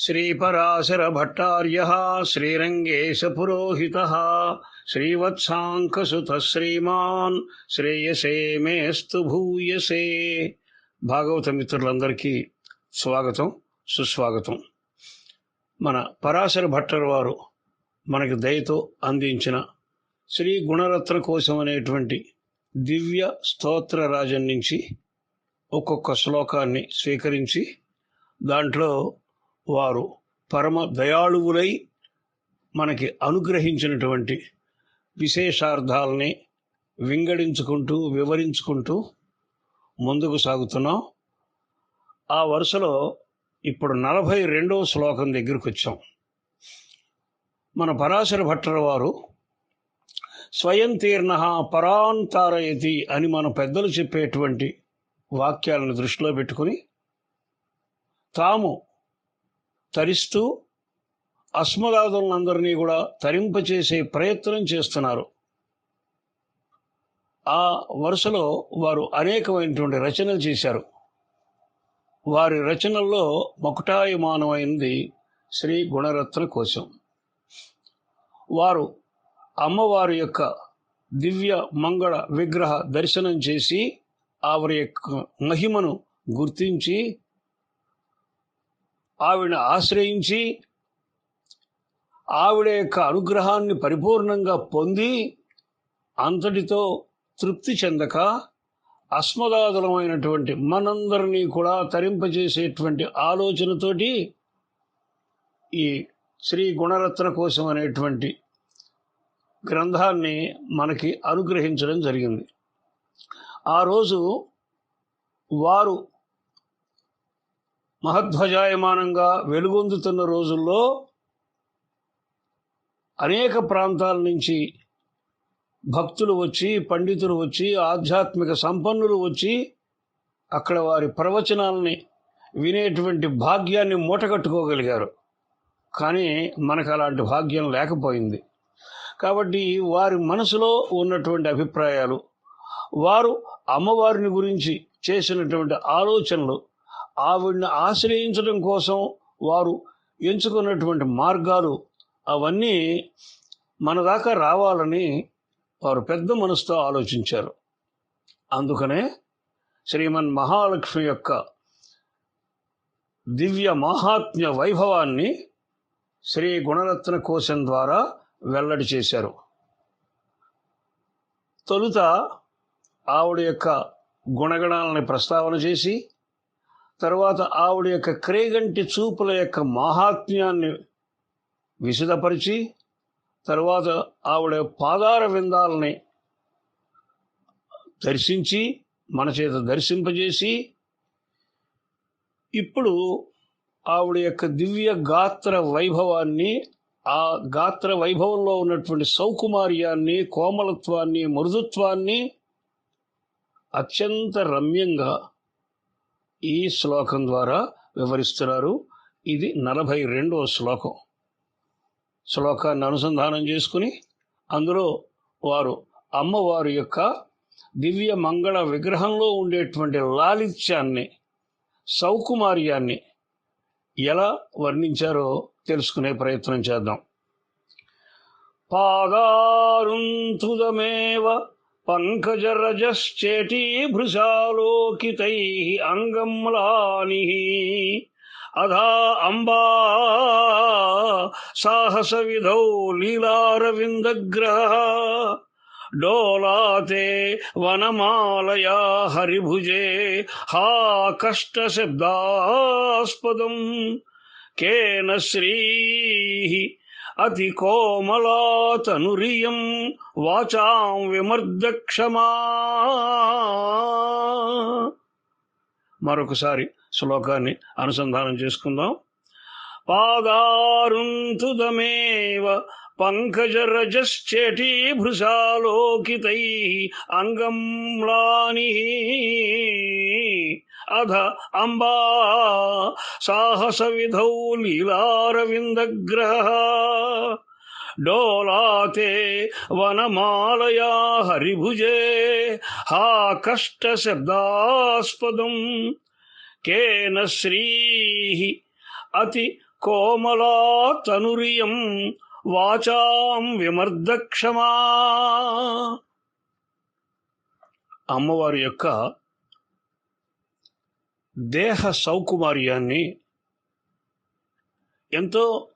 श्रीपराशरभट्टार्यः श्रीरङ्गेशपुरोहितः श्रीवत्साङ्कसुतः श्रीमान् శ్రేయసే మేస్తు భూయసే భాగవత మిత్రులందరికీ స్వాగతం సుస్వాగతం మన పరాశర భట్టర్ వారు మనకి దయతో అందించిన శ్రీ గుణరత్న కోశం అనేటువంటి దివ్య స్తోత్ర రాజం నుంచి ఒక్కొక్క శ్లోకాన్ని స్వీకరించి దాంట్లో వారు పరమ దయాళువులై మనకి అనుగ్రహించినటువంటి విశేషార్థాలని వింగడించుకుంటూ వివరించుకుంటూ ముందుకు సాగుతున్నాం. ఆ వరుసలో ఇప్పుడు నలభై రెండవ శ్లోకం దగ్గరికి వచ్చాం. మన పరాశర భట్టర్ వారు స్వయం తీర్ణ పరాంతారయతి అని మన పెద్దలు చెప్పేటువంటి వాక్యాలను దృష్టిలో పెట్టుకుని తాము తరిస్తూ అస్మదాదులందరినీ కూడా తరింపచేసే ప్రయత్నం చేస్తున్నారు. ఆ వరుసలో వారు అనేకమైనటువంటి రచనలు చేశారు. వారి రచనల్లో మొకటాయమానమైనది శ్రీ గుణరత్న కోశం. వారు అమ్మవారి యొక్క దివ్య మంగళ విగ్రహ దర్శనం చేసి ఆవిడ యొక్క మహిమను గుర్తించి ఆవిడ ఆశ్రయించి ఆవిడ యొక్క అనుగ్రహాన్ని పరిపూర్ణంగా పొంది అంతటితో తృప్తి చెందక అస్మదాదులమైనటువంటి మనందరినీ కూడా తరింపజేసేటువంటి ఆలోచనతోటి ఈ శ్రీ గుణరత్న కోసం అనేటువంటి గ్రంథాన్ని మనకి అనుగ్రహించడం జరిగింది. ఆ రోజు వారు మహధ్వజాయమానంగా వెలుగొందుతున్న రోజుల్లో అనేక ప్రాంతాల నుంచి భక్తులు వచ్చి పండితులు వచ్చి ఆధ్యాత్మిక సంపన్నులు వచ్చి అక్కడ వారి ప్రవచనాలని వినేటువంటి భాగ్యాన్ని మూటగట్టుకోగలిగారు కానీ మనకు అలాంటి భాగ్యం లేకపోయింది. కాబట్టి వారి మనసులో ఉన్నటువంటి అభిప్రాయాలు వారు అమ్మవారిని గురించి చేసినటువంటి ఆలోచనలు ఆవిడ్ని ఆశ్రయించడం కోసం వారు ఎంచుకున్నటువంటి మార్గాలు అవన్నీ మన దాకా రావాలని వారు పెద్ద మనసుతో ఆలోచించారు. అందుకనే శ్రీమన్ మహాలక్ష్మి యొక్క దివ్య మహాత్మ్య వైభవాన్ని శ్రీ గుణరత్న కోశం ద్వారా వెల్లడి చేశారు. తొలుత ఆవిడ యొక్క గుణగణాలని ప్రస్తావన చేసి తర్వాత ఆవిడ యొక్క క్రేగంటి చూపుల యొక్క మహాత్మ్యాన్ని విశదపరిచి తర్వాత ఆవిడ పాదార విందాలని దర్శించి మన చేత దర్శింపజేసి ఇప్పుడు ఆవిడ యొక్క దివ్య గాత్ర వైభవాన్ని ఆ గాత్ర వైభవంలో ఉన్నటువంటి సౌకుమార్యాన్ని కోమలత్వాన్ని మృదుత్వాన్ని అత్యంత రమ్యంగా ఈ శ్లోకం ద్వారా వివరిస్తున్నారు. ఇది నలభై రెండవ శ్లోకం. శ్లోకాన్ని అనుసంధానం చేసుకుని అందులో వారు అమ్మవారి యొక్క దివ్య మంగళ విగ్రహంలో ఉండేటువంటి లాలిత్యాన్ని సౌకుమార్యాన్ని ఎలా వర్ణించారో తెలుసుకునే ప్రయత్నం చేద్దాం. పాదారుంతుదమేవ పంకజరజశ్చేటీ భృశాలోకితై అంగమ్లాని అధా అంబా సాహస విధౌ లీలారవిందగ్రహ డోలాతే వనమాలయా హరిభుజే హా కష్టశబ్దాస్పదం కేన శ్రీ అతి కోమలాతనురియం వాచాం విమర్దక్షమా. మరొకసారి శ్లోకాన్ని అనుసంధానం చేసుకుందాం. పాదారుంతుదమేవ పంకజరజశ్చేటీ భృశాలోకితై అంగమ్లాని అధ అంబా సాహస విధౌ లీలారవిందగ్రహ. డోలాతే వనమాలయా హరిభుజే. హా కష్ట శబ్దాస్పదం కేన శ్రీ అతి కోమలా తనురియం వాచాం విమర్దక్షమా. అమ్మవారి యొక్క దేహ సౌకుమార్యాన్ని ఎంతో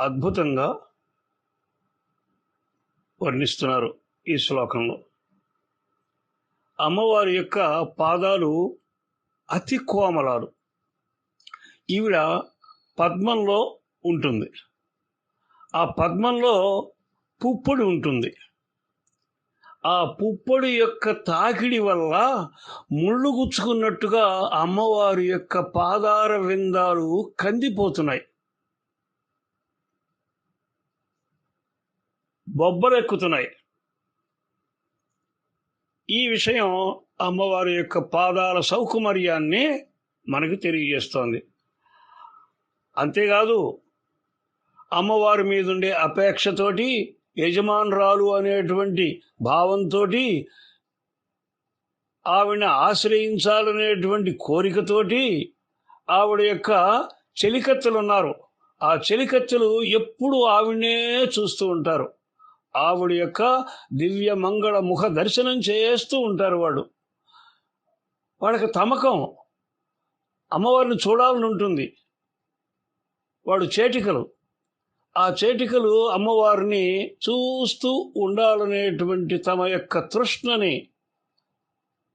అద్భుతంగా వర్ణిస్తున్నారు ఈ శ్లోకంలో. అమ్మవారి యొక్క పాదాలు అతి కోమలాలు. ఈవిడ పద్మంలో ఉంటుంది. ఆ పద్మంలో పుప్పొడి ఉంటుంది. ఆ పుప్పొడి యొక్క తాకిడి వల్ల ముళ్ళు గుచ్చుకున్నట్టుగా అమ్మవారి యొక్క పాదార విందాలు కందిపోతున్నాయి. బొబ్బలెక్కుతున్నాయి. ఈ విషయం అమ్మవారి యొక్క పాదాల సౌకుమర్యాన్ని మనకు తెలియజేస్తోంది. అంతేకాదు అమ్మవారి మీదుండే అపేక్షతోటి యజమానురాలు అనేటువంటి భావంతో ఆవిడ ఆశ్రయించాలనేటువంటి కోరికతోటి ఆవిడ యొక్క చెలికత్తెలు ఉన్నారు ఆ చెలికత్తెలు ఎప్పుడు ఆవిడనే చూస్తూ ఉంటారు. ఆవిడ యొక్క దివ్య మంగళ ముఖ దర్శనం చేస్తూ ఉంటారు వాడు వాళ్ళకి తమకం అమ్మవారిని చూడాలని ఉంటుంది. వాడు చేటికలు. ఆ చేటికలు అమ్మవారిని చూస్తూ ఉండాలనేటువంటి తమ యొక్క తృష్ణని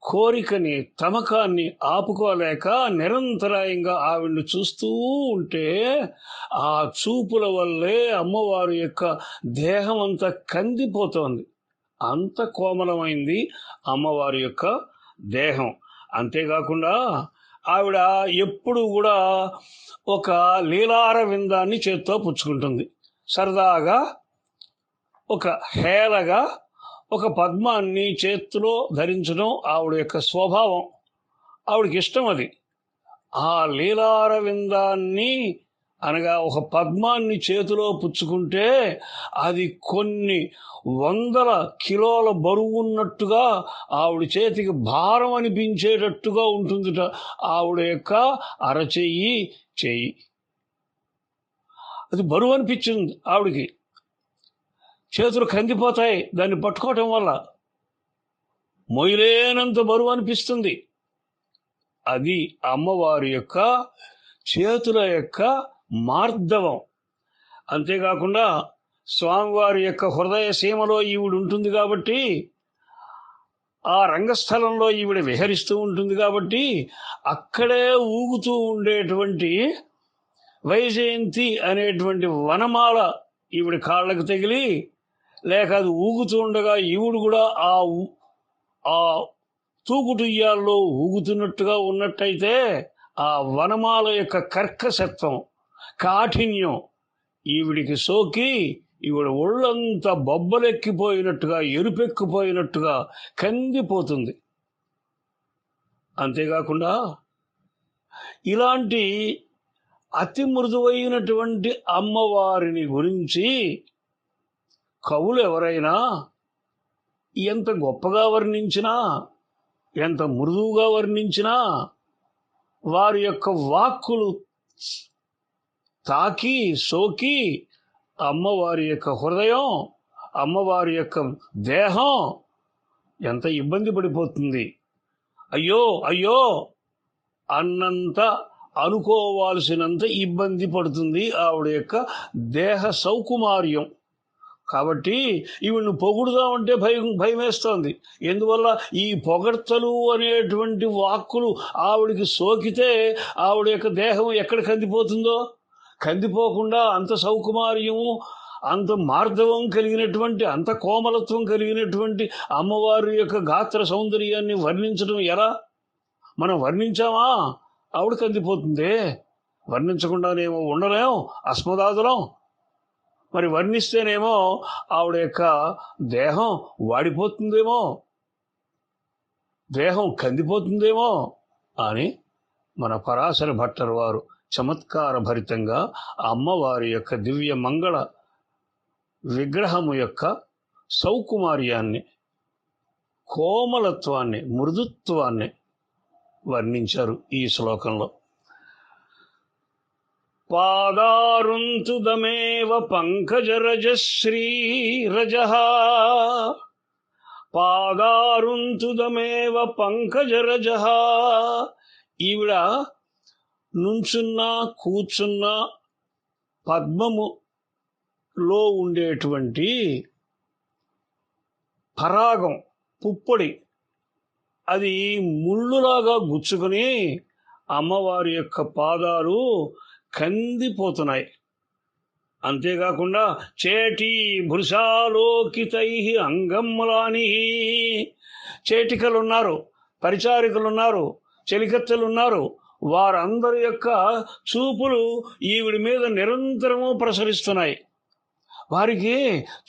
కోరికని తమకాన్ని ఆపుకోలేక నిరంతరాయంగా ఆవిడ్ని చూస్తూ ఉంటే ఆ చూపుల వల్లే అమ్మవారి యొక్క దేహం అంతా కందిపోతోంది. అంత కోమలమైంది అమ్మవారి యొక్క దేహం. అంతేకాకుండా ఆవిడ ఎప్పుడు కూడా ఒక లీలార విందాన్ని చేత్తో పుచ్చుకుంటుంది. సరదాగా ఒక హేళగా ఒక పద్మాన్ని చేతిలో ధరించడం ఆవిడ యొక్క స్వభావం. ఆవిడకి ఇష్టం అది. ఆ లీలార విందాన్ని అనగా ఒక పద్మాన్ని చేతిలో పుచ్చుకుంటే అది కొన్ని వందల కిలోల బరువు ఉన్నట్టుగా ఆవిడ చేతికి భారం అనిపించేటట్టుగా ఉంటుందిట. ఆవిడ యొక్క అరచెయ్యి చెయ్యి అది బరువు అనిపించింది ఆవిడికి. చేతులు కందిపోతాయి. దాన్ని పట్టుకోవటం వల్ల మొయిలేనంత బరువు అనిపిస్తుంది. అది అమ్మవారి యొక్క చేతుల యొక్క మార్ధవం. అంతేకాకుండా స్వామివారి యొక్క హృదయ సీమలో ఈవిడ ఉంటుంది కాబట్టి ఆ రంగస్థలంలో ఈవిడ విహరిస్తూ ఉంటుంది కాబట్టి అక్కడే ఊగుతూ ఉండేటువంటి వైజయంతి అనేటువంటి వనమాల ఈవిడ కాళ్ళకు తగిలి లేక అది ఊగుతూ ఉండగా ఈవిడు కూడా ఆ ఆ తూకుటుయ్యాల్లో ఊగుతున్నట్టుగా ఉన్నట్టయితే ఆ వనమాల యొక్క కర్కశత్వం కాఠిన్యం. ఈవిడికి సోకి ఈవిడ ఒళ్ళంతా బొబ్బలెక్కిపోయినట్టుగా ఎరుపెక్కిపోయినట్టుగా కందిపోతుంది. అంతేకాకుండా ఇలాంటి అతి మృదువైనటువంటి అమ్మవారిని గురించి కవులు ఎవరైనా ఎంత గొప్పగా వర్ణించినా ఎంత మృదువుగా వర్ణించినా వారి యొక్క వాక్కులు తాకి సోకి అమ్మవారి యొక్క హృదయం అమ్మవారి యొక్క దేహం ఎంత ఇబ్బంది పడిపోతుంది. అయ్యో అయ్యో! అన్నంత అనుకోవాల్సినంత ఇబ్బంది పడుతుంది ఆవిడ యొక్క దేహ సౌకుమార్యం. కాబట్టి ఈవిడ్ని పొగుడుదామంటే భయం భయం భయమేస్తోంది. ఎందువల్ల ఈ పొగడ్తలు అనేటువంటి వాక్కులు ఆవిడికి సోకితే ఆవిడ యొక్క దేహం ఎక్కడ కందిపోతుందో కందిపోకుండా అంత సౌకుమార్యము అంత మార్ధవం కలిగినటువంటి అంత కోమలత్వం కలిగినటువంటి అమ్మవారి యొక్క గాత్ర సౌందర్యాన్ని వర్ణించడం ఎలా? మనం వర్ణించామా? ఆవిడ కందిపోతుంది. వర్ణించకుండానేమో ఉండలేం అస్మదాదులం. మరి వర్ణిస్తేనేమో ఆవిడ యొక్క దేహం వాడిపోతుందేమో. దేహం కందిపోతుందేమో అని మన పరాశర భట్టర్ వారు చమత్కార భరితంగా అమ్మవారి యొక్క దివ్య మంగళ విగ్రహము యొక్క సౌకుమార్యాన్ని కోమలత్వాన్ని మృదుత్వాన్ని వర్ణించారు ఈ శ్లోకంలో. పాదారుంతుదమేవ పంకజరజశ్రీరజ పాదారుంతుదమేవ పంకజరజ ఈవిడ నుంచున్నా కూర్చున్నా పద్మములో ఉండేటువంటి పరాగం పుప్పొడి అది ముళ్ళులాగా గుచ్చుకుని అమ్మవారి యొక్క పాదాలు కందిపోతున్నాయి. అంతేకాకుండా చేటి భృషాలోకితై అంగమ్మలాని చేటికలున్నారు పరిచారికలున్నారు చెలికత్తెలున్నారు వారందరి యొక్క చూపులు ఈవిడి మీద నిరంతరము ప్రసరిస్తున్నాయి. వారికి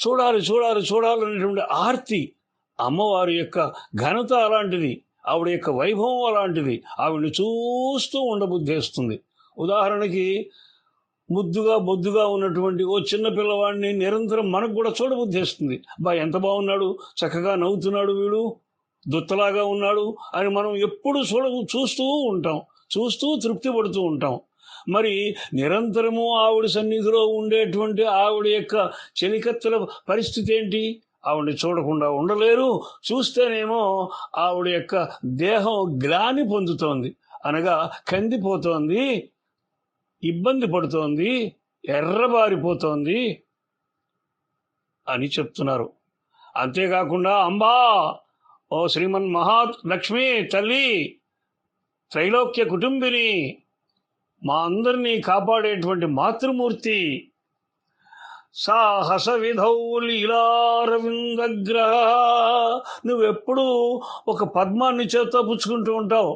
చూడాలి చూడాలి చూడాలనేటువంటి ఆర్తి అమ్మవారి యొక్క ఘనత అలాంటిది ఆవిడ యొక్క వైభవం అలాంటిది ఆవిడని చూస్తూ ఉండబుద్ధేస్తుంది. ఉదాహరణకి ముద్దుగా బొద్దుగా ఉన్నటువంటి ఓ చిన్న పిల్లవాడిని నిరంతరం మనకు కూడా చూడబుద్ధేస్తుంది. బా ఎంత బాగున్నాడు చక్కగా నవ్వుతున్నాడు వీడు దుత్తలాగా ఉన్నాడు అని మనం ఎప్పుడు చూడ చూస్తూ ఉంటాం. చూస్తూ తృప్తి పడుతూ ఉంటాం. మరి నిరంతరము ఆవిడ సన్నిధిలో ఉండేటువంటి ఆవిడ యొక్క చెలికత్తెల పరిస్థితి ఏంటి? ఆవిడని చూడకుండా ఉండలేరు. చూస్తేనేమో ఆవిడ యొక్క దేహం గ్లాని పొందుతోంది. అనగా కందిపోతోంది ఇబ్బంది పడుతోంది ఎర్రబారిపోతోంది అని చెప్తున్నారు. అంతేకాకుండా అంబా ఓ శ్రీమన్ మహా లక్ష్మి తల్లి త్రైలోక్య కుటుంబిని మా అందరినీ కాపాడేటువంటి మాతృమూర్తి సాహస విధౌలీలారవిందగ్రహ నువ్వెప్పుడూ ఒక పద్మాన్ని చేత్తో పుచ్చుకుంటూ ఉంటావు.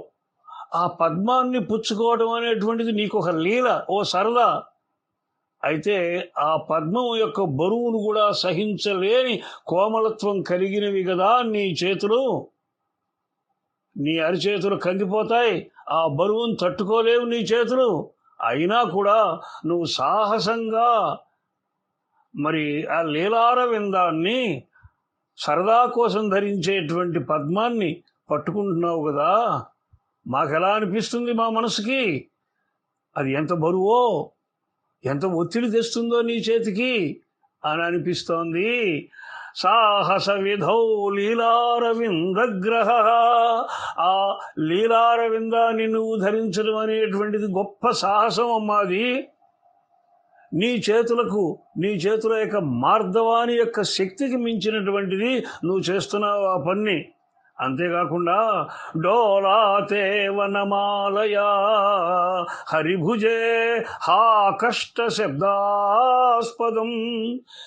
ఆ పద్మాన్ని పుచ్చుకోవడం అనేటువంటిది నీకు ఒక లీల ఓ సరదా అయితే ఆ పద్మం యొక్క బరువును కూడా సహించలేని కోమలత్వం కలిగినవి కదా నీ చేతులు. నీ అరిచేతులు కందిపోతాయి ఆ బరువును తట్టుకోలేవు నీ చేతులు. అయినా కూడా నువ్వు సాహసంగా మరి ఆ లీలార విందాన్ని సరదా కోసం ధరించేటువంటి పద్మాన్ని పట్టుకుంటున్నావు కదా. మాకెలా అనిపిస్తుంది మా మనసుకి? అది ఎంత బరువో ఎంత ఒత్తిడి తెస్తుందో నీ చేతికి అని అనిపిస్తోంది. సాహస విధౌ లీలారవిందగ్రహ. ఆ లీలారవిందాన్ని నువ్వు ధరించడం అనేటువంటిది గొప్ప సాహసం అమ్మాది. నీ చేతులకు నీ చేతుల యొక్క మార్దవాని యొక్క శక్తికి మించినటువంటిది నువ్వు చేస్తున్నావు ఆ పని. అంతేకాకుండా డోలాతే వనమాలయా హరిభుజే హా కష్ట శబ్దాస్పదం.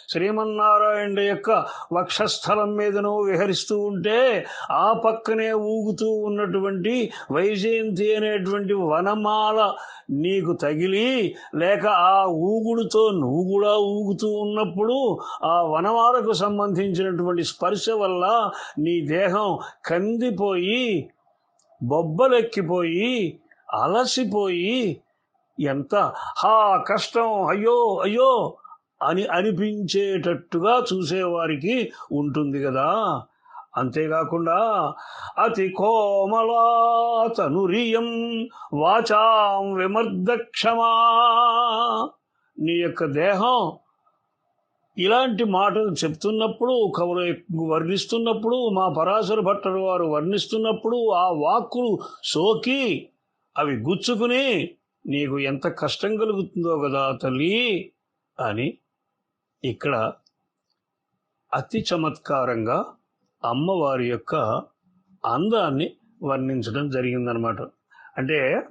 శ్రీమన్నారాయణ యొక్క వక్షస్థలం మీదను విహరిస్తూ ఉంటే ఆ పక్కనే ఊగుతూ ఉన్నటువంటి వైజయంతి అనేటువంటి వనమాల నీకు తగిలి లేక ఆ ఊగుడుతో నువ్వు కూడా ఊగుతూ ఉన్నప్పుడు ఆ వనమాలకు సంబంధించినటువంటి స్పర్శ వల్ల నీ దేహం కందిపోయి బొబ్బలెక్కిపోయి అలసిపోయి ఎంత హా కష్టం అయ్యో అయ్యో అని అనిపించేటట్టుగా చూసేవారికి ఉంటుంది కదా. అంతేకాకుండా అతి కోమలాతనురియం వాచాం విమర్దక్షమా. నీ యొక్క దేహం ఇలాంటి మాటలు చెప్తున్నప్పుడు కవులు వర్ణిస్తున్నప్పుడు మా పరాశర భట్టరు వారు వర్ణిస్తున్నప్పుడు ఆ వాక్కులు సోకి అవి గుచ్చుకుని నీకు ఎంత కష్టం కలుగుతుందో కదా తల్లి అని ఇక్కడ అతి చమత్కారంగా అమ్మవారి యొక్క అందాన్ని వర్ణించడం జరిగిందనమాట. అంటే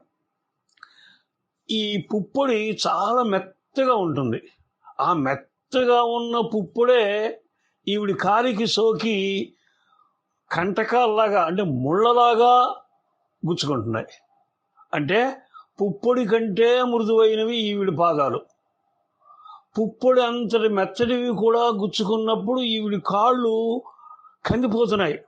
ఈ పుప్పొడి చాలా మెత్తగా ఉంటుంది. ఆ మెత్త మెత్తగా ఉన్న పుప్పుడే ఈవిడి కాలికి సోకి కంటకాల్లాగా అంటే ముళ్ళలాగా గుచ్చుకుంటున్నాయి. అంటే పుప్పొడి కంటే మృదువైనవి ఈవిడి పాదాలు. పుప్పొడి అంతటి మెత్తడివి కూడా గుచ్చుకున్నప్పుడు ఈవిడి కాళ్ళు కందిపోతున్నాయి.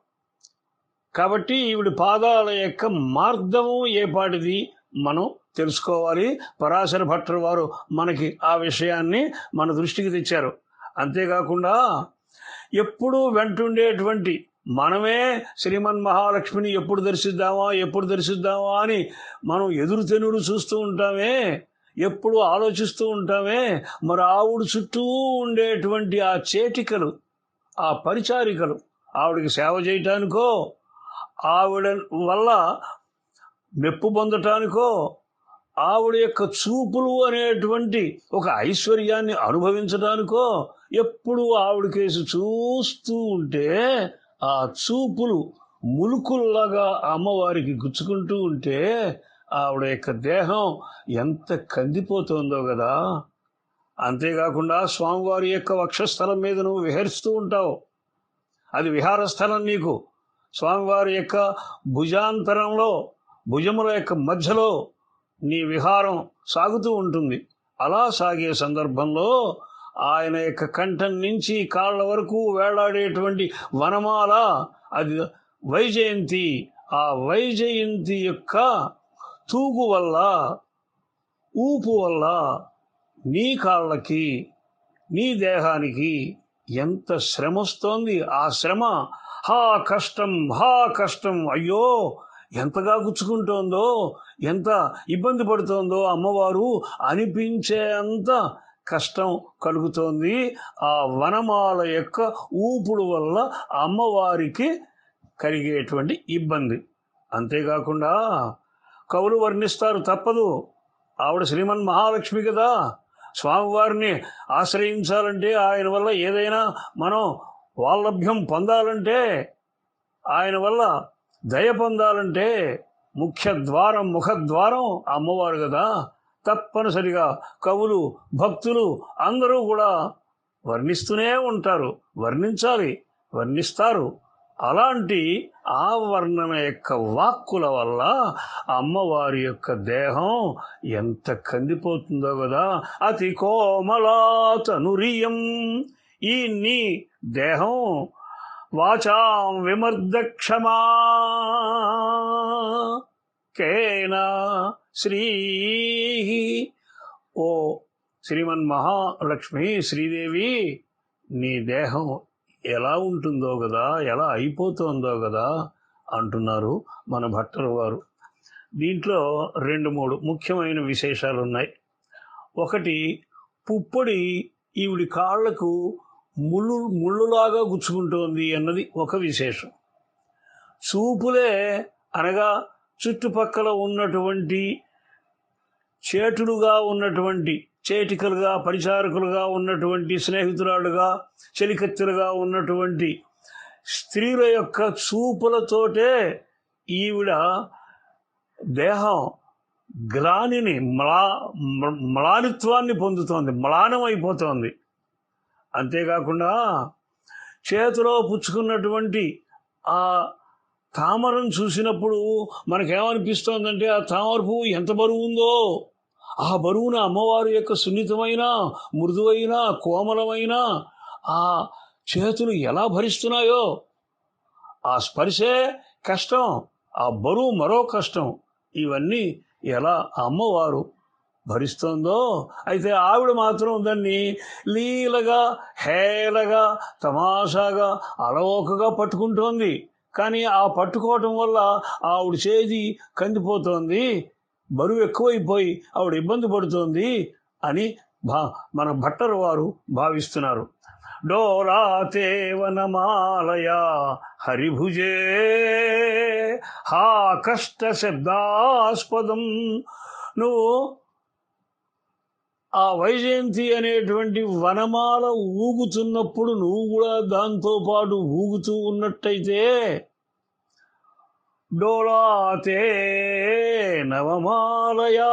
కాబట్టి ఈవిడి పాదాల యొక్క మార్గము ఏపాటిది? మనం తెలుసుకోవాలి. పరాశర భట్టర్ వారు మనకి ఆ విషయాన్ని మన దృష్టికి తెచ్చారు. అంతేకాకుండా ఎప్పుడూ వెంటుండేటువంటి మనమే శ్రీమన్ మహాలక్ష్మిని ఎప్పుడు దర్శిద్దామా ఎప్పుడు దర్శిద్దామా అని మనం ఎదురు తెనుడు చూస్తూ ఉంటామే ఎప్పుడు ఆలోచిస్తూ ఉంటామే. మరి ఆవిడ చుట్టూ ఉండేటువంటి ఆ చేటికలు ఆ పరిచారికలు ఆవిడకి సేవ చేయటానికో ఆవిడ వల్ల మెప్పు పొందటానికో ఆవిడ యొక్క చూపులు అనేటువంటి ఒక ఐశ్వర్యాన్ని అనుభవించడానికో ఎప్పుడు ఆవిడ కేసు చూస్తూ ఉంటే ఆ చూపులు ములుకుల్లాగా అమ్మవారికి గుచ్చుకుంటూ ఉంటే ఆవిడ యొక్క దేహం ఎంత కందిపోతుందో కదా. అంతేకాకుండా స్వామివారి యొక్క వక్షస్థలం మీద నువ్వు విహరిస్తూ ఉంటావు. అది విహారస్థలం నీకు. స్వామివారి యొక్క భుజాంతరంలో భుజముల యొక్క మధ్యలో నీ విహారం సాగుతూ ఉంటుంది. అలా సాగే సందర్భంలో ఆయన యొక్క కంఠం నుంచి కాళ్ళ వరకు వేలాడేటువంటి వనమాల అది వైజయంతి ఆ వైజయంతి యొక్క తూగు వల్ల ఊపు వల్ల నీ కాళ్ళకి నీ దేహానికి ఎంత శ్రమ వస్తోంది. ఆ శ్రమ హా కష్టం హా కష్టం అయ్యో ఎంతగా గుచ్చుకుంటోందో ఎంత ఇబ్బంది పడుతోందో అమ్మవారు అనిపించేంత కష్టం కలుగుతోంది. ఆ వనమాల యొక్క ఊపుడు వల్ల అమ్మవారికి కలిగేటువంటి ఇబ్బంది. అంతేకాకుండా కవులు వర్ణిస్తారు తప్పదు. ఆవిడ శ్రీమన్ మహాలక్ష్మి కదా. స్వామివారిని ఆశ్రయించాలంటే ఆయన వల్ల ఏదైనా మనం వాల్లభ్యం పొందాలంటే ఆయన వల్ల దయ పొందాలంటే ముఖ్య ద్వారం ముఖద్వారం అమ్మవారు కదా. తప్పనిసరిగా కవులు భక్తులు అందరూ కూడా వర్ణిస్తూనే ఉంటారు వర్ణించాలి వర్ణిస్తారు. అలాంటి ఆ వర్ణన యొక్క వాక్కుల వల్ల అమ్మవారి యొక్క దేహం ఎంత కందిపోతుందో కదా. అతి కోమలాతనురియం. ఈ నీ దేహం వాచాం విమర్దక్షమా. కేనా శ్రీ. ఓ శ్రీమన్ మహాలక్ష్మి శ్రీదేవి నీ దేహం ఎలా ఉంటుందో కదా ఎలా అయిపోతుందో కదా అంటున్నారు మన భట్టరు వారు. దీంట్లో రెండు మూడు ముఖ్యమైన విశేషాలు ఉన్నాయి ఒకటి పుప్పొడి ఈవిడి కాళ్ళకు ముళ్ళు ముళ్ళులాగా గుచ్చుకుంటోంది అన్నది ఒక విశేషం. చూపులే అనగా చుట్టుపక్కల ఉన్నటువంటి చేటులుగా ఉన్నటువంటి చేటికలుగా పరిచారకులుగా ఉన్నటువంటి స్నేహితురాలుగా చెలికత్తెలుగా ఉన్నటువంటి స్త్రీల యొక్క చూపులతోటే ఈవిడ దేహం గ్లానిని మ్లా మ్లానిత్వాన్ని పొందుతోంది మ్లానమైపోతోంది. అంతేకాకుండా చేతిలో పుచ్చుకున్నటువంటి ఆ తామరం చూసినప్పుడు మనకేమనిపిస్తోందంటే ఆ తామర పువ్వు ఎంత బరువు ఉందో. ఆ బరువున అమ్మవారి యొక్క సున్నితమైన మృదువైన కోమలమైన ఆ చేతులు ఎలా భరిస్తున్నాయో. ఆ స్పర్శే కష్టం ఆ బరువు మరో కష్టం. ఇవన్నీ ఎలా అమ్మవారు భరిస్తోందో? అయితే ఆవిడ మాత్రం దాన్ని లీలగా హేలగా తమాషాగా అలవోకగా పట్టుకుంటోంది. కానీ ఆ పట్టుకోవటం వల్ల ఆవిడ చేతి కందిపోతోంది బరువు ఎక్కువైపోయి ఆవిడ ఇబ్బంది పడుతోంది అని భా మన భట్టరు వారు భావిస్తున్నారు. డోరాతేవనమాలయా హరిభుజే హా కష్ట శబ్దాస్పదం. నువ్వు ఆ వైజయంతి అనేటువంటి వనమాల ఊగుతున్నప్పుడు నువ్వు కూడా దాంతో పాటు ఊగుతూ ఉన్నట్టయితే డోలాతే నవమాలయా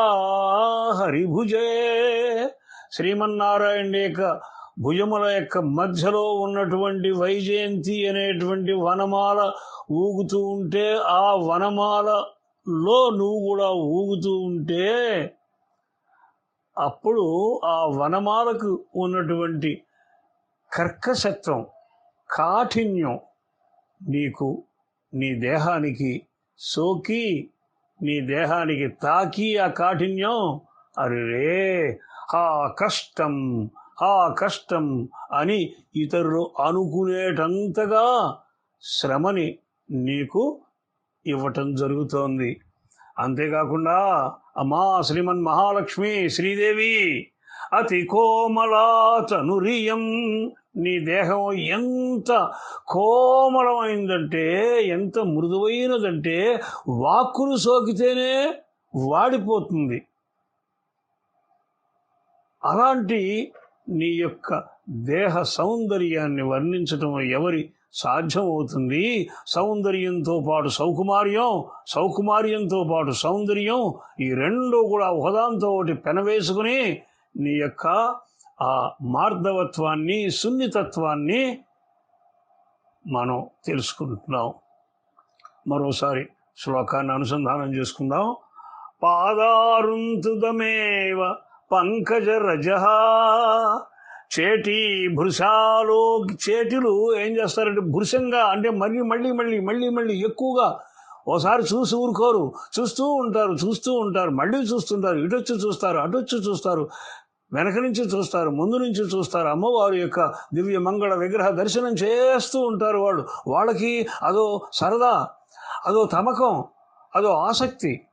హరిభుజే. శ్రీమన్నారాయణ యొక్క భుజముల యొక్క మధ్యలో ఉన్నటువంటి వైజయంతి అనేటువంటి వనమాల ఊగుతూ ఉంటే ఆ వనమాలలో నువ్వు కూడా ఊగుతూ ఉంటే అప్పుడు ఆ వనమాలకు ఉన్నటువంటి కర్కశత్వం కాఠిన్యం నీకు నీ దేహానికి సోకి నీ దేహానికి తాకి ఆ కాఠిన్యం. అరే ఆ కష్టం ఆ కష్టం అని ఇతరులు అనుకునేటంతగా శ్రమని నీకు ఇవ్వటం జరుగుతోంది. అంతేకాకుండా అమ్మా శ్రీమన్ మహాలక్ష్మి శ్రీదేవి అతి కోమలా తనురియం నీ దేహం ఎంత కోమలమైందంటే ఎంత మృదువైనదంటే వాక్కును సోకితేనే వాడిపోతుంది. అలాంటి నీ యొక్క దేహ సౌందర్యాన్ని వర్ణించటం ఎవరి సాధ్యం అవుతుంది సౌందర్యంతో పాటు సౌకుమార్యం సౌకుమార్యంతో పాటు సౌందర్యం ఈ రెండు కూడా ఒకదాంతో ఒకటి పెనవేసుకుని నీ యొక్క ఆ మార్ధవత్వాన్ని సున్నితత్వాన్ని మనం తెలుసుకుంటున్నాం. మరోసారి శ్లోకాన్ని అనుసంధానం చేసుకుందాం. పాదారుంతుదమేవ పంకజ రజ చేటి భృశాలో చేతులు ఏం చేస్తారంటే భృశంగా అంటే మళ్ళీ మళ్ళీ మళ్ళీ మళ్ళీ మళ్ళీ ఎక్కువగా ఓసారి చూసి ఊరుకోరు. చూస్తూ ఉంటారు చూస్తూ ఉంటారు. మళ్ళీ చూస్తుంటారు. ఇటొచ్చి చూస్తారు అటొచ్చి చూస్తారు. వెనక నుంచి చూస్తారు ముందు నుంచి చూస్తారు. అమ్మవారి యొక్క దివ్య మంగళ విగ్రహ దర్శనం చేస్తూ ఉంటారు వాళ్ళు. వాళ్ళకి అదో సరదా అదో తమకం అదో ఆసక్తి.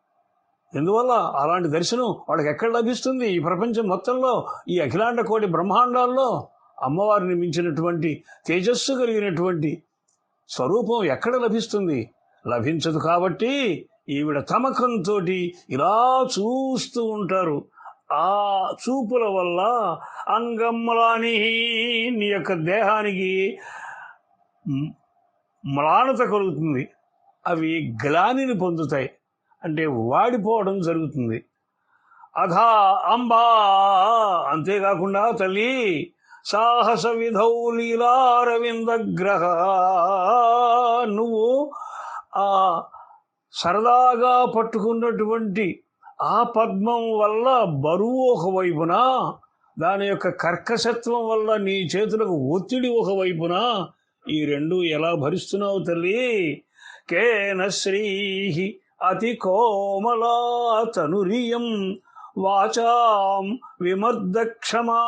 ఎందువల్ల అలాంటి దర్శనం వాళ్ళకి ఎక్కడ లభిస్తుంది? ఈ ప్రపంచం మొత్తంలో ఈ అఖిలాండ కోటి బ్రహ్మాండాల్లో అమ్మవారిని మించినటువంటి తేజస్సు కలిగినటువంటి స్వరూపం ఎక్కడ లభిస్తుంది? లభించదు కాబట్టి ఈవిడ తమకంతో ఇలా చూస్తూ ఉంటారు. ఆ చూపుల వల్ల అంగమ్మలాని నీ యొక్క దేహానికి మ్లానత కలుగుతుంది. అవి గ్లానిని పొందుతాయి. అంటే వాడిపోవడం జరుగుతుంది. అధా అంబా అంతేకాకుండా తల్లి సాహస విధౌ లీలారవిందగ్రహ నువ్వు ఆ సరదాగా పట్టుకున్నటువంటి ఆ పద్మం వల్ల బరువు ఒకవైపున దాని యొక్క కర్కశత్వం వల్ల నీ చేతులకు ఒత్తిడి ఒకవైపున ఈ రెండు ఎలా భరిస్తున్నావు తల్లి? కేన శ్రీ అతి కోమలా తనురియం వాచాం విమర్దక్షమా.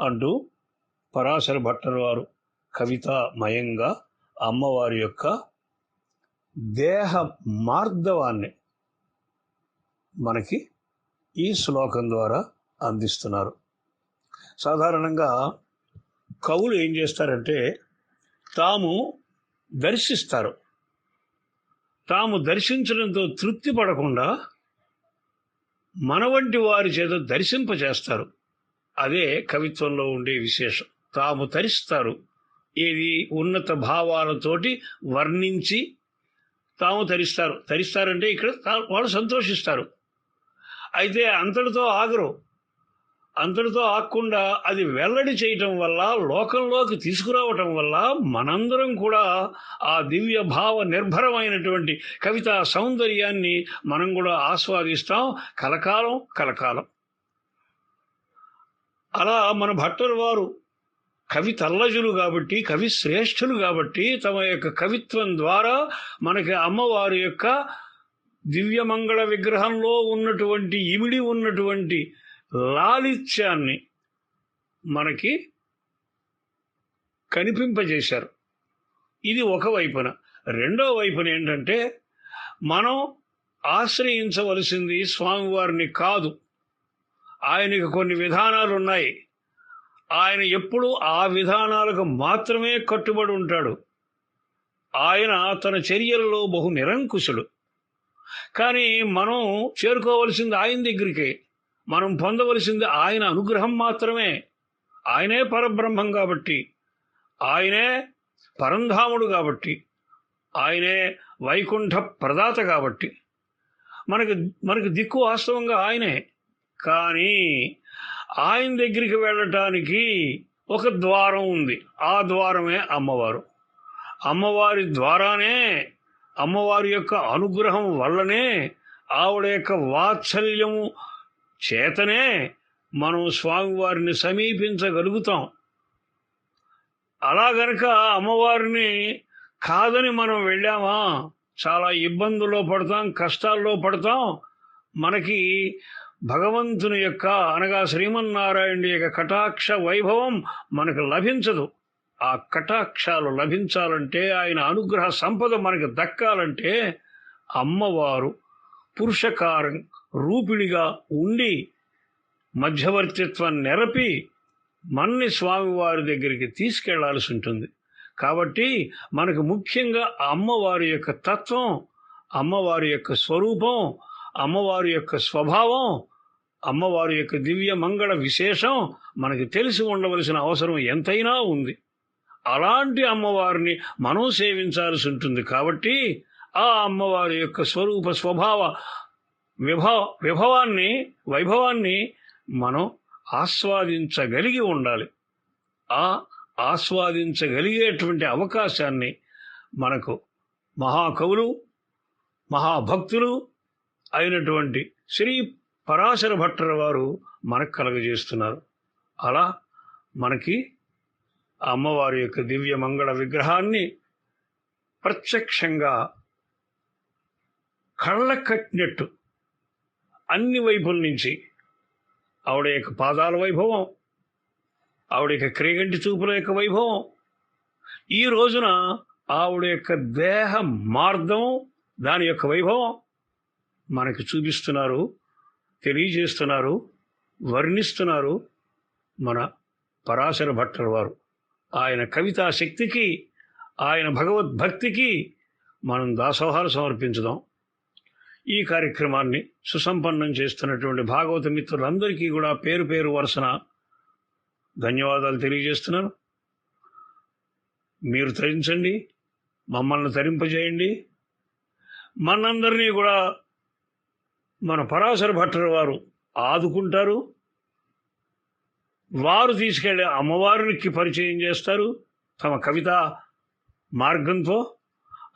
అంటూ పరాశర భట్టర్ వారు కవితామయంగా అమ్మవారి యొక్క దేహ మార్ధవాన్ని మనకి ఈ శ్లోకం ద్వారా అందిస్తున్నారు. సాధారణంగా కవులు ఏం చేస్తారంటే తాము దర్శిస్తారు. తాము దర్శించడంతో తృప్తి పడకుండా మన వంటి వారి చేత దర్శింపచేస్తారు. అదే కవిత్వంలో ఉండే విశేషం. తాము తరిస్తారు. ఏది ఉన్నత భావాలతోటి వర్ణించి తాము తరిస్తారు. తరిస్తారంటే ఇక్కడ వాళ్ళు సంతోషిస్తారు. అయితే అంతటితో ఆగరు. అంతటితో ఆకుండా అది వెల్లడి చేయటం వల్ల లోకంలోకి తీసుకురావటం వల్ల మనందరం కూడా ఆ దివ్య భావ నిర్భరమైనటువంటి కవితా సౌందర్యాన్ని మనం కూడా ఆస్వాదిస్తాం. కలకాలం కలకాలం. అలా మన భట్టరు వారు కవి తల్లజులు కాబట్టి కవి శ్రేష్ఠులు కాబట్టి తమ యొక్క కవిత్వం ద్వారా మనకి అమ్మవారి యొక్క దివ్యమంగళ విగ్రహంలో ఉన్నటువంటి ఇమిడి ఉన్నటువంటి లాలిత్యాన్ని మనకి కనిపింపజేశారు. ఇది ఒక వైపున. రెండో వైపున ఏంటంటే మనం ఆశ్రయించవలసింది స్వామివారిని కాదు. ఆయనకి కొన్ని విధానాలు ఉన్నాయి ఆయన ఎప్పుడు ఆ విధానాలకు మాత్రమే కట్టుబడి ఉంటాడు. ఆయన తన చర్యలలో బహు నిరంకుశుడు. కానీ మనం చేరుకోవలసింది ఆయన దగ్గరికే. మనం పొందవలసింది ఆయన అనుగ్రహం మాత్రమే. ఆయనే పరబ్రహ్మం కాబట్టి ఆయనే పరంధాముడు కాబట్టి ఆయనే వైకుంఠ ప్రదాత కాబట్టి. మనకి మనకి దిక్కు వాస్తవంగా ఆయనే. కానీ ఆయన దగ్గరికి వెళ్ళటానికి ఒక ద్వారం ఉంది. ఆ ద్వారమే అమ్మవారు. అమ్మవారి ద్వారానే అమ్మవారి యొక్క అనుగ్రహం వల్లనే ఆవిడ యొక్క వాత్సల్యము చేతనే మనం స్వామివారిని సమీపించగలుగుతాం. అలా గనక అమ్మవారిని కాదని మనం వెళ్ళామా? చాలా ఇబ్బందుల్లో పడతాం కష్టాల్లో పడతాం. మనకి భగవంతుని యొక్క అనగా శ్రీమన్నారాయణుడి యొక్క కటాక్ష వైభవం మనకు లభించదు. ఆ కటాక్షాలు లభించాలంటే ఆయన అనుగ్రహ సంపద మనకు దక్కాలంటే అమ్మవారు పురుషకారం రూపిణిగా ఉండి మధ్యవర్తిత్వం నెరపి మన్ని స్వామివారి దగ్గరికి తీసుకెళ్ళాల్సి ఉంటుంది. కాబట్టి మనకు ముఖ్యంగా అమ్మవారి యొక్క తత్వం అమ్మవారి యొక్క స్వరూపం అమ్మవారి యొక్క స్వభావం అమ్మవారి యొక్క దివ్య మంగళ విశేషం మనకి తెలిసి ఉండవలసిన అవసరం ఎంతైనా ఉంది. అలాంటి అమ్మవారిని మనం సేవించాల్సి ఉంటుంది కాబట్టి ఆ అమ్మవారి యొక్క స్వరూప స్వభావ విభవ విభవాన్ని వైభవాన్ని మనం ఆస్వాదించగలిగి ఉండాలి. ఆ ఆస్వాదించగలిగేటువంటి అవకాశాన్ని మనకు మహాకవులు మహాభక్తులు అయినటువంటి శ్రీ పరాశర భట్టర్ వారు మనకు కలగజేస్తున్నారు. అలా మనకి అమ్మవారి యొక్క దివ్య మంగళ విగ్రహాన్ని ప్రత్యక్షంగా కళ్ళ కట్టినట్టు అన్ని వైపుల నుంచి. ఆవిడ యొక్క పాదాల వైభవం. ఆవిడ యొక్క క్రీగంటి చూపుల యొక్క వైభవం. ఈ రోజున ఆవిడ యొక్క దేహ మార్గం దాని యొక్క వైభవం. మనకి చూపిస్తున్నారు తెలియజేస్తున్నారు వర్ణిస్తున్నారు మన పరాశర భట్టర్ వారు. ఆయన కవితా శక్తికి ఆయన భగవద్భక్తికి మనం దాసోహాలు సమర్పించుదాం. ఈ కార్యక్రమాన్ని సుసంపన్నం చేస్తున్నటువంటి భాగవత మిత్రులందరికీ కూడా పేరు పేరు వరుసన ధన్యవాదాలు తెలియజేస్తున్నాను. మీరు తరించండి మమ్మల్ని తరింపజేయండి. మనందరినీ కూడా మన పరాశర భట్టర్ వారు ఆదుకుంటారు. వారు తీసుకెళ్ళే అమ్మవారికి పరిచయం చేస్తారు. తమ కవిత మార్గంతో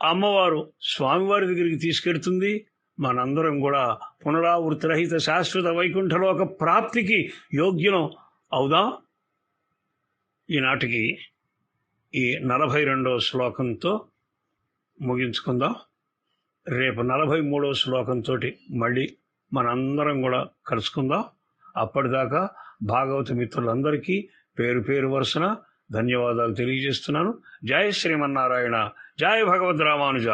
అమ్మవారు స్వామివారి దగ్గరికి తీసుకెడుతుంది మనందరం కూడా పునరావృతి రహిత శాశ్వత వైకుంఠలోక ప్రాప్తికి యోగ్యం అవుదాం? ఈనాటికి ఈ నలభై రెండో శ్లోకంతో ముగించుకుందాం. రేపు నలభై మూడో శ్లోకంతో మళ్ళీ మనందరం కూడా కలుసుకుందాం. అప్పటిదాకా భాగవత మిత్రులందరికీ పేరు పేరు వరుసన ధన్యవాదాలు తెలియజేస్తున్నాను. జయ శ్రీమన్నారాయణ. జయ భగవద్ రామానుజ